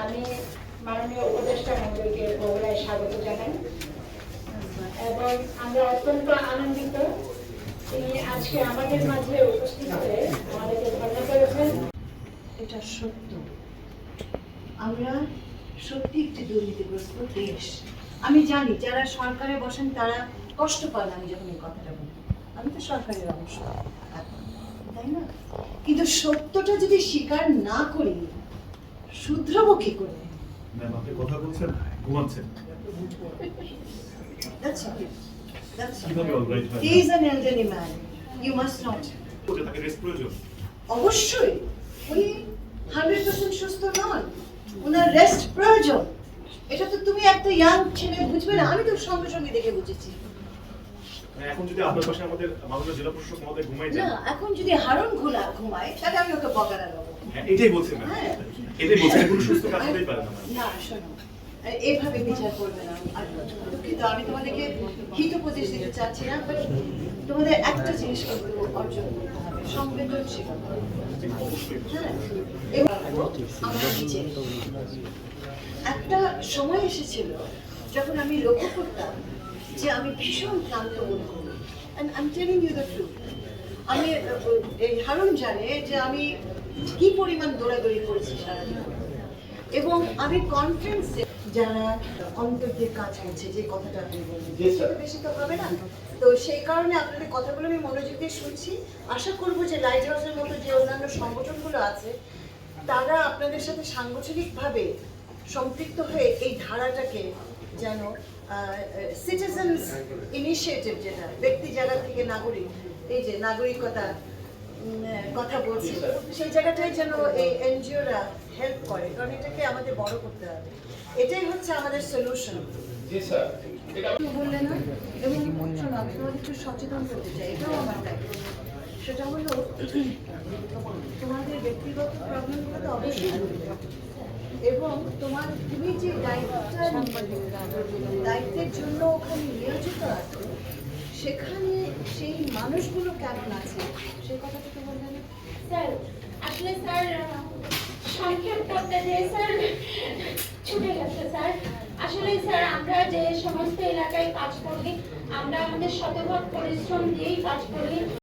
আমি মাননীয় উপদেষ্টা মহোদয়কে বগুড়ায় স্বাগত জানাই এবং আমরা অত্যন্ত আনন্দিত তিনি আজকে আমাদের মাঝে উপস্থিত হয়ে আমাদেরকে ধন্য করেছেন এটা সত্য। আমরা সত্যি একটি দুর্নীতিগ্রস্ত দেশ। আমি জানি যারা সরকারে বসেন তারা কষ্ট পান আমি যখন এই কথাটা বলি। আমি তো সরকারের অংশ তাই না? কিন্তু সত্যটা যদি স্বীকার না করি শুধরাবো কি করে? ম্যাম আপনি কথা বলছেন ঘুমাচ্ছেন। That's all? He is an elderly man. You must not. তাকে রেস্ট প্রয়োজন অবশ্যই। উনি হান্ড্রেড পার্সেন্ট সুস্থ নন। ওনার রেস্ট প্রয়োজন। এটা তো তুমি একটা ইয়াং ছেলে বুঝবে না? আমি তো সঙ্গে সঙ্গে দেখে বুঝেছি। মানে এখন যদি আপনার পাশে আমাদের মাননীয় জেলা প্রশাসক মহোদয় ঘুমায় ঘুমাই না এখন যদি হারণ ঘোলা ঘুমায় তাহলে আমি ওকে বকারা দেবো। হ্যাঁ, এটাই বলছি ম্যাম হ্যাঁ। এটাই বলছি কোনো সুস্থ কাজ হতেই পারে না না শোনো এভাবে বিচার করবে না আর দুঃখিত আমি তোমাদেরকে হিতোপদেশ দিতে চাচ্ছি না বাট তোমাদের একটা জিনিস কিন্তু অর্জন করতে হবে হ্যাঁ এবং আমরা সময় এসেছিল যখন আমি লক্ষ্য করতাম যে আমি ভীষণ ক্লান্ত বোধ করি। And I am telling you the truth আমি এই হারুন জানে যে আমি কি পরিমাণ দৌড়াদৌড়ি করেছি সারাদিন। এবং আমি কনফারেন্সে যারা অন্তর দিয়ে কাজ করছে যে কথাটা আপনি বললেন সেটা বেশি তো হবে না? তো সেই কারণে আপনাদের কথাগুলো আমি মনোযোগ দিয়ে শুনছি। আশা করব যে লাইট হাউসের মতো যে অন্যান্য সংগঠনগুলো আছে তারা আপনাদের সাথে সাংগঠনিকভাবে সম্পৃক্ত হয়ে এই ধারাটাকে যেন সিটিজেন্স ইনিশিয়েটিভ যেটা ব্যক্তি জায়গা থেকে নাগরিক এই যে নাগরিকতা কথা বলছি সেই জায়গাটায় যেন এই এনজিওরা হেল্প করে কারণ এটাকে আমাদের বড় করতে হবে। এটাই হচ্ছে আমাদের সলিউশন বললে না এবং শোনো আমি তোমাদের একটু সচেতন করতে চাই এটাও আমার দায়িত্ব। সেটা হলো তোমাদের ব্যক্তিগত প্রবলেমগুলো তো অবশ্যই। এবং তোমার তুমি যে দায়িত্বটা দায়িত্বের জন্য ওখানে নিয়োজিত আছো, সেখানে সেই মানুষগুলো কেমন আছে? সেই কথাটা তো বললে না? স্যার, আসলে স্যার সংক্ষেপ করতে যে স্যার ছুটে গেছে, স্যার। আসলে স্যার, আমরা যে সমস্ত এলাকায় কাজ করি, আমরা আমাদের শতভাগ পরিশ্রম দিয়েই কাজ করি।